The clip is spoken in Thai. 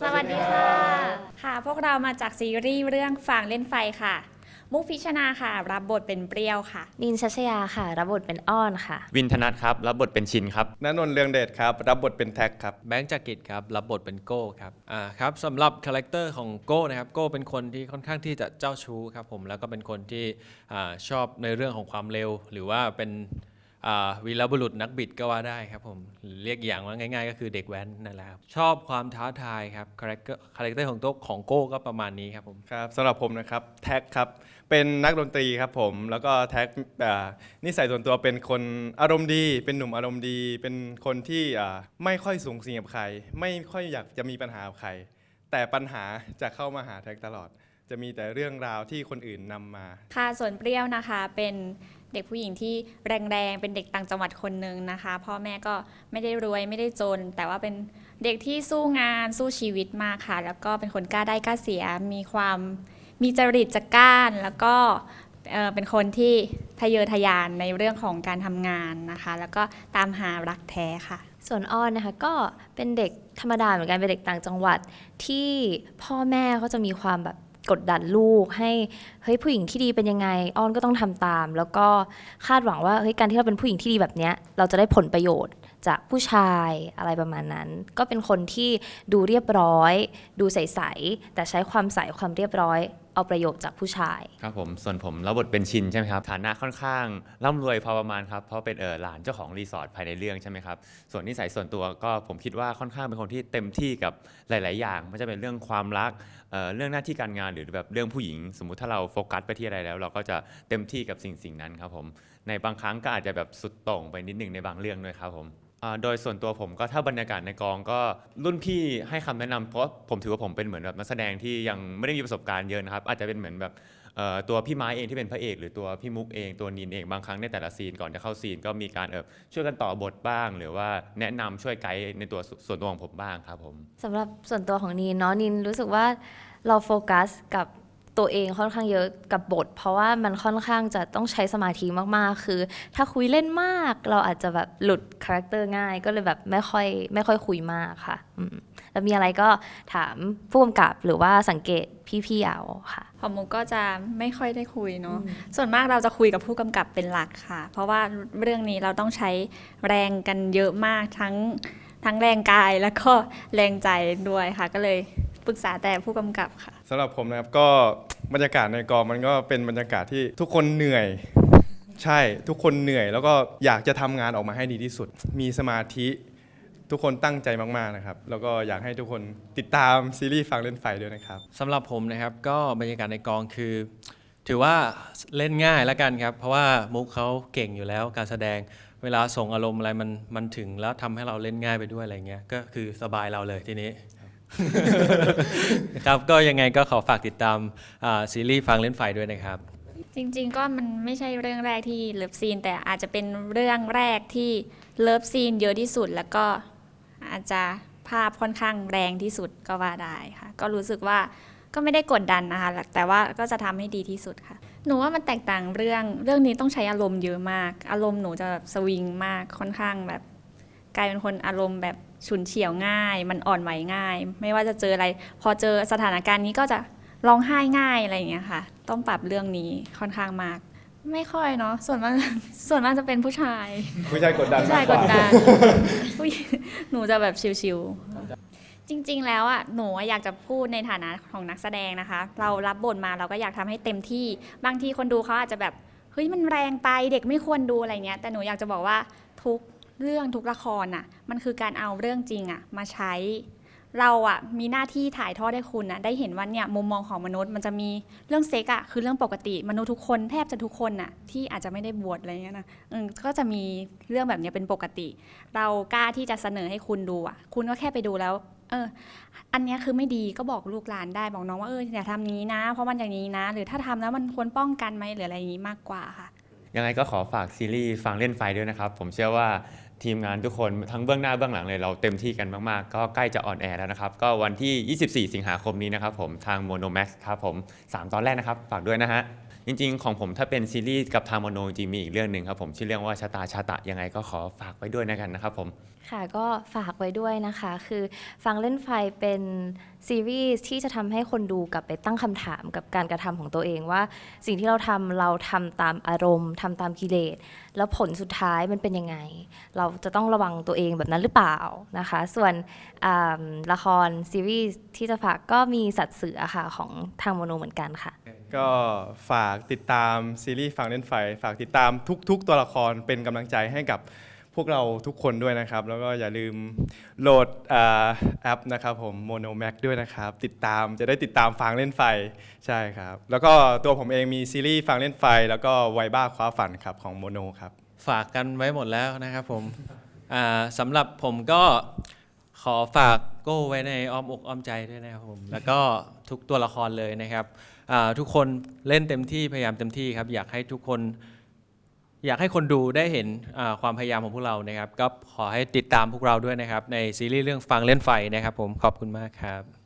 สวัสดีค่ะ ค่ะ พวกเรามาจากซีรีส์เรื่องฝางเล่นไฟค่ะ มุกพิชนาค่ะ รับบทเป็นเปรี้ยวค่ะ นินชัชยาค่ะ รับบทเป็นอ้อนค่ะ วินธนัทครับ รับบทเป็นชินครับณนนท์เรืองเดชครับ รับบทเป็นแท็กครับ แบงค์จากกิจครับ รับบทเป็นโก้ครับ อ่าครับสำหรับคาแรคเตอร์ของโก้นะครับ โก้เป็นคนที่ค่อนข้างที่จะเจ้าชู้ครับผม แล้วก็เป็นคนที่อ่าชอบในเรื่องของความเร็ว หรือว่าเป็นอ่า วีรบุรุษนักบิดก็ว่าได้ครับผมเรียกอย่างว่าง่าย ๆ ก็คือเด็กแว้นนั่นแหละครับชอบความท้าทายครับคาแรคเตอร์คาแรคเตอร์ของโต๊ะของโก้ก็ประมาณนี้ครับผมครับสำหรับผมนะครับแท็กครับเป็นนักดนตรีครับผมแล้วก็แท็กอ่านิสัยส่วนตัวเป็นคนอารมณ์ดี เป็นหนุ่มอารมณ์ดี เป็นคนที่อ่าไม่ค่อยสูงสิงกับใคร ไม่ค่อยอยากจะมีปัญหากับใคร แต่ปัญหาจะเข้ามาหาแท็กตลอด จะมีแต่เรื่องราวที่คนอื่นนำมา ค่ะส่วนเปรี้ยวนะคะเป็นเด็กผู้หญิงที่แรงๆ เป็นเด็กต่างจังหวัดคนหนึ่งนะคะ พ่อแม่ก็ไม่ได้รวยไม่ได้จน แต่ว่าเป็นเด็กที่สู้งานสู้ชีวิตมากค่ะ แล้วก็เป็นคนกล้าได้กล้าเสียมีความมีจริตจักร้าน แล้วก็เอ่อเป็นคนที่ทะเยอทะยานในเรื่องของการทำงานนะคะ แล้วก็ตามหารักแท้ค่ะ ส่วนอ้อนนะคะก็เป็นเด็กธรรมดาเหมือนกันเป็นเด็กต่างจังหวัดที่พ่อแม่เขาจะมีความแบบ กดดันลูกให้เฮ้ยผู้หญิงที่ดีเป็นยังไง อ้อนก็ต้องทำตาม แล้วก็คาดหวังว่าเฮ้ยการที่เราเป็นผู้หญิงที่ดีแบบเนี้ยเราจะได้ผลประโยชน์จากผู้ชายอะไรประมาณนั้น ก็เป็นคนที่ดูเรียบร้อย ดูใสๆแต่ใช้ความใสความเรียบร้อย เอาประโยชน์จากผู้ชาย ครับผมส่วนผมรับบทเป็นชินใช่ไหมครับฐานะค่อนข้างร่ำรวยพอประมาณครับเพราะเป็นเออหลานเจ้าของรีสอร์ทภายในเรื่องใช่ไหมครับส่วนนิสัยส่วนตัวก็ผมคิดว่าค่อนข้างเป็นคนที่เต็มที่กับหลาย ๆ อย่างไม่ว่าจะเป็นเรื่องความรักเอ่อเรื่องหน้าที่การงานหรือแบบเรื่องผู้หญิง สมมุติถ้าเราโฟกัสไปที่อะไรแล้ว เราก็จะเต็มที่กับสิ่งสิ่งนั้นครับผมในบางครั้งก็อาจจะแบบสุดโต่งไปนิดหนึ่งในบางเรื่องด้วยครับผม โดยส่วนตัวผมก็ถ้าบรรยากาศในกองก็รุ่นพี่ให้คำแนะนำเพราะผมถือว่าผมเป็นเหมือนแบบนักแสดงที่ยังไม่ได้มีประสบการณ์เยอะนะครับ อาจจะเป็นเหมือนแบบตัวพี่ไม้เองที่เป็นพระเอก หรือตัวพี่มุกเองตัวนินเองบางครั้งในแต่ละซีนก่อนจะเข้าซีนก็มีการเออช่วยกันต่อบทบ้าง หรือว่าแนะนำช่วยไกด์ในตัวส่วนตัวของผมบ้างครับผมสำหรับส่วนตัวของนีนเนาะนีนรู้สึกว่าเราโฟกัสกับ ตัวเองค่อนข้างเยอะกับบท เพราะว่ามันค่อนข้างจะต้องใช้สมาธิมากๆ คือ ถ้าคุยเล่นมาก เราอาจจะแบบหลุดคาแรคเตอร์ง่ายก็เลยแบบไม่ค่อยไม่ค่อยคุยมากค่ะอืมแล้วมีอะไรก็ถามผู้กำกับหรือว่าสังเกตพี่ๆเอาค่ะพอมุกก็จะไม่ค่อยได้คุยเนาะส่วนมากเราจะคุยกับผู้กำกับเป็นหลักค่ะ เพราะว่าเรื่องนี้เราต้องใช้แรงกันเยอะมากทั้งทั้งแรงกายแล้วก็แรงใจด้วยค่ะก็เลย ปรึกษาแต่ผู้กำกับค่ะ สำหรับผมนะครับก็บรรยากาศในกองมันก็เป็นบรรยากาศที่ทุกคนเหนื่อย ใช่ทุกคนเหนื่อย แล้วก็อยากจะทำงานออกมาให้ดีที่สุด มีสมาธิ ทุกคนตั้งใจมากๆนะครับ แล้วก็อยากให้ทุกคนติดตามซีรีส์ฟังเล่นไฟด้วยนะครับ สำหรับผมนะครับก็บรรยากาศในกองคือ ถือว่าเล่นง่ายแล้วกันครับ เพราะว่ามุกเขาเก่งอยู่แล้วการแสดงเวลาส่งอารมณ์อะไรมันมันถึงแล้วทำให้เราเล่นง่ายไปด้วยอะไรเงี้ยก็คือสบายเราเลยทีนี้ ครับก็ยังไงก็ขอฝากติดตามอ่าซีรีส์ฟังเล่นไฟด้วยนะครับ จริงๆ ก็มันไม่ใช่เรื่องแรกที่เลิฟซีน แต่อาจจะเป็นเรื่องแรกที่เลิฟซีนเยอะที่สุด แล้วก็อาจจะภาพค่อนข้างแรงที่สุดก็ว่าได้ค่ะ ก็รู้สึกว่าก็ไม่ได้กดดันนะคะ แต่ว่าก็จะทำให้ดีที่สุดค่ะ หนูว่ามันแตกต่างเรื่องเรื่องนี้ต้องใช้อารมณ์เยอะมาก อารมณ์หนูจะแบบสวิงมากค่อนข้างแบบ กลายเป็นคนอารมณ์แบบ ฉุนเฉียวง่าย มันอ่อนไหวง่าย ไม่ว่าจะเจออะไร พอเจอสถานการณ์นี้ก็จะร้องไห้ง่ายอะไรอย่างเงี้ยค่ะ ต้องปรับเรื่องนี้ค่อนข้างมาก ไม่ค่อยเนาะส่วนมากส่วนมากจะเป็นผู้ชายผู้ชายกดดันผู้ชายมากกกดว่าดันผู้หญิงหนูจะแบบชิวๆจริง ๆ แล้วอะหนูอยากจะพูดในฐานะของนักแสดงนะคะ เรารับบทมาเราก็อยากทำให้เต็มที่ บางทีคนดูเขาอาจจะแบบเฮ้ยมันแรงไปเด็กไม่ควรดูอะไรเงี้ยแต่หนูอยากจะบอกว่าทุก เรื่องทุกละครน่ะ มันคือการเอาเรื่องจริงอะมาใช้ เราอะมีหน้าที่ถ่ายทอดให้คุณนะได้เห็นว่าเนี่ยมุมมองของมนุษย์มันจะมีเรื่องเซ็กอะคือเรื่องปกติมนุษย์ทุกคนแทบจะทุกคนน่ะที่อาจจะไม่ได้บวชอะไรเงี้ยนะก็จะมีเรื่องแบบเนี้ยเป็นปกติ เรากล้าที่จะเสนอให้คุณดูอะคุณก็แค่ไปดูแล้วเออ อันนี้คือไม่ดีก็บอกลูกหลานได้บอกน้องว่าเอออย่าทำนี้นะ เพราะมันอย่างนี้นะ หรือถ้าทำแล้วมันควรป้องกันไหมหรืออะไรอย่างนี้มากกว่าค่ะ ยังไงก็ขอฝากซีรีส์ฟังเล่นไฟด้วยนะครับ ผมเชื่อว่า ทีมงานทุกคนทั้งเบื้องหน้าเบื้องหลังเลยเราเต็มที่กันมาก ๆ ก็ใกล้จะออนแอร์แล้วนะครับ ก็วันที่ 24 สิงหาคมนี้นะครับผมทาง Monomax ครับผม 3 ตอนแรกนะครับ ฝากด้วยนะฮะ จริงๆ ของผมถ้าเป็นซีรีส์กับทางโมโนจริงมีอีกเรื่องหนึ่งครับผมชื่อเรื่องว่าชะตาชาตะยังไงก็ขอฝากไว้ด้วยนะกันนะครับผม ค่ะก็ฝากไว้ด้วยนะคะ คือฟังเล่นไฟเป็นซีรีส์ที่จะทำให้คนดูกลับไปตั้งคำถามกับการกระทำของตัวเองว่า สิ่งที่เราทำเราทำตามอารมณ์ทำตามกิเลสแล้วผลสุดท้ายมันเป็นยังไง เราจะต้องระวังตัวเองแบบนั้นหรือเปล่านะคะ ส่วนละครซีรีส์ที่จะฝากก็มีสัตว์เสือค่ะของทางโมโนเหมือนกันค่ะ ก็ฝากติดตามซีรีส์ฟังเล่นไฟ ฝากติดตามทุก ๆ ตัวละครเป็นกำลังใจให้กับพวกเราทุกคนด้วยนะครับ แล้วก็อย่าลืมโหลดอแอปนะครับผม Mono Max ด้วยนะครับ ติดตามจะได้ติดตามฟังเล่นไฟใช่ครับ แล้วก็ตัวผมเองมีซีรีส์ฟังเล่นไฟ แล้วก็ไวบ้าคว้าฝันครับของโมโนครับ ฝากกันไว้หมดแล้วนะครับผมอ่าสำหรับผมก็ขอฝากโก้ไว้ในอ้อมอกอ้อมใจด้วยนะครับผม แล้วก็ทุกตัวละครเลยนะครับ ทุกคนเล่นเต็มที่พยายามเต็มที่ครับ อยากให้ทุกคน อยากให้คนดูได้เห็นความพยายามของพวกเรานะครับ ก็ขอให้ติดตามพวกเราด้วยนะครับ ในซีรีส์เรื่องฟังเล่นไฟนะครับ ผมขอบคุณมากครับ